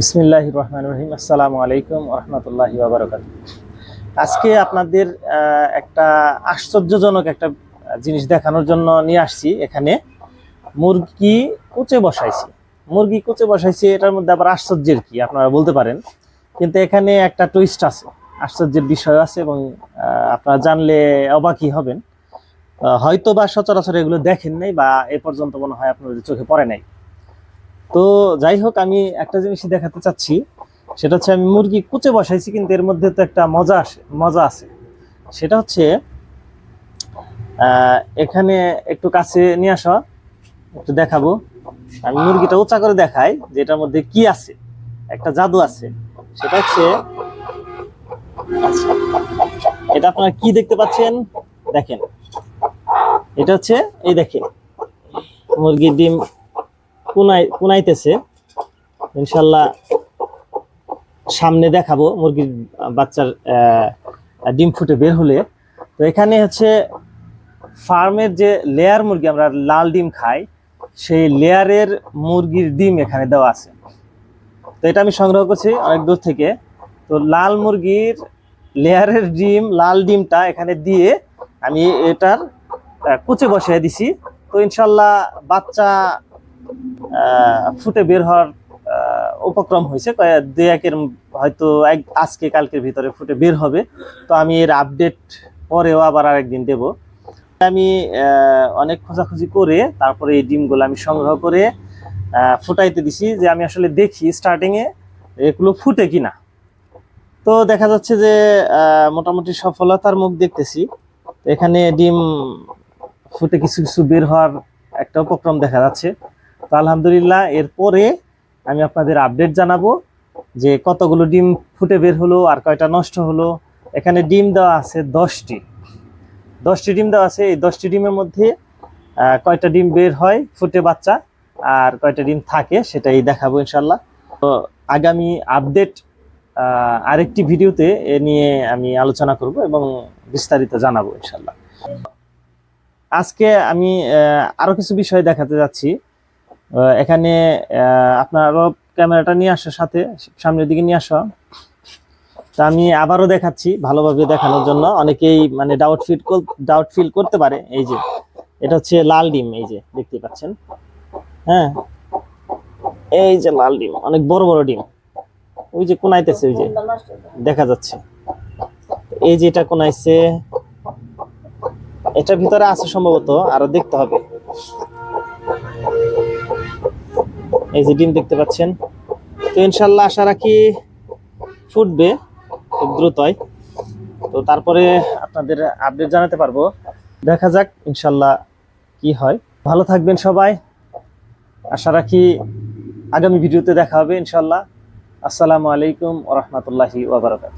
বিসমিল্লাহ রহমান রহিম। আসসালামু আলাইকুম রহমতুল্লাহি বাবরকাত আজকে আপনাদের একটা আশ্চর্যজনক একটা জিনিস দেখানোর জন্য নিয়ে আসছি এখানে। মুরগি কুচে বসাইছি। মুরগি কুচে বসাইছি, এটার মধ্যে আবার আশ্চর্যের কি, আপনারা বলতে পারেন। কিন্তু এখানে একটা টুইস্ট আছে, আশ্চর্যের বিষয় আছে এবং আপনারা জানলে অবাকই হবেন। হয়তো বা সচরাচর এগুলো দেখেন নাই বা এ পর্যন্ত মনে হয় আপনাদের চোখে পড়ে নাই। তো যাই হোক, আমি একটা জিনিসই দেখাতে চাচ্ছি। সেটা হচ্ছে আমি মুরগি কুচে বসাইছি, কিন্তু এর মধ্যে তো একটা মজা আসে, মজা আছে। সেটা হচ্ছে এখানে একটু কাছে নিয়ে আসা, একটু দেখাবো। আমি মুরগিটা উঁচা করে দেখাই যে এটার মধ্যে কি আছে, একটা জাদু আছে। সেটা হচ্ছে, এটা আপনারা কি দেখতে পাচ্ছেন? দেখেন। এটা হচ্ছে, এই দেখেন, মুরগির ডিম কুনাই কুনাইতেছে ইনশাল্লাহ সামনে দেখাবো মুরগির বাচ্চার ডিম ফুটে বের হলে। তো এখানে হচ্ছে ফার্মের যে লেয়ার মুরগি আমরা লাল ডিম খাই, সেই লেয়ারের মুরগির ডিম এখানে দেওয়া আছে। তো এটা আমি সংগ্রহ করছি অনেক দূর থেকে। তো লাল মুরগির লেয়ারের ডিম, লাল ডিমটা এখানে দিয়ে আমি এটার কুচে বসিয়ে দিছি। তো ইনশাল্লাহ বাচ্চা ফুটে বের হওয়ার উপক্রম হয়েছে। দুই একের হয়তো এক আজকে কালকের ভিতরে ফুটে বের হবে। তো আমি এর আপডেট পরেও আবার আরেকদিন দেব। আমি অনেক খোঁজাখুঁজি করে তারপরে এই ডিমগুলো আমি সংগ্রহ করে ফুটাইতে দিছি যে আমি আসলে দেখি স্টার্টিংয়ে এগুলো ফুটে কিনা। তো দেখা যাচ্ছে যে মোটামুটি সফলতার মুখ দেখতেছি। এখানে ডিম ফুটে কিছু কিছু বের হওয়ার একটা উপক্রম দেখা যাচ্ছে। তো আলহামদুলিল্লাহ, এরপরে আমি আপনাদের আপডেট জানাব যে কতগুলো ডিম ফুটে বের হলো আর কয়টা নষ্ট হলো। এখানে ডিম দেওয়া আছে দশটি। দশটি ডিম দেওয়া আছে। এই দশটি ডিমের মধ্যে কয়টা ডিম বের হয় ফুটে বাচ্চা আর কয়টা ডিম থাকে সেটাই দেখাবো ইনশাল্লাহ তো আগামী আপডেট আরেকটি ভিডিওতে এ নিয়ে আমি আলোচনা করব এবং বিস্তারিত জানাব ইনশাল্লাহ আজকে আমি আরও কিছু বিষয় দেখাতে যাচ্ছি। এখানে আপনার আরও ক্যামেরাটা নিয়ে আসার সাথে, সামনের দিকে নিয়ে আসা। তা আমি আবারও দেখাচ্ছি, ভালোভাবে দেখানোর জন্য। অনেকেই মানে ডাউট ফিল ডাউট ফিল করতে পারে, এই যে। এটা হচ্ছে লাল ডিম, এই যে, দেখতে পাচ্ছেন। হ্যাঁ। এই যে লাল ডিম, অনেক বড় বড় ডিম। ওই যে কোনাইতেছে, ওই যে। দেখা যাচ্ছে। এই যে এটা কোনাইছে, এটার ভিতরে আছে সম্ভবত, আরও দেখতে হবে। এই যে ডিম দেখতে পাচ্ছেন। তো ইনশাল্লাহ আশা রাখি ফুটবে, খুব দ্রুতই। তো তারপরে আপনাদের আপডেট জানাতে পারব। দেখা যাক ইনশাল্লাহ কি হয়। ভালো থাকবেন সবাই। আশা রাখি আগামী ভিডিওতে দেখা হবে ইনশাল্লাহ। আসসালামু আলাইকুম ওরহমতুল্লাহি ওবরাকাত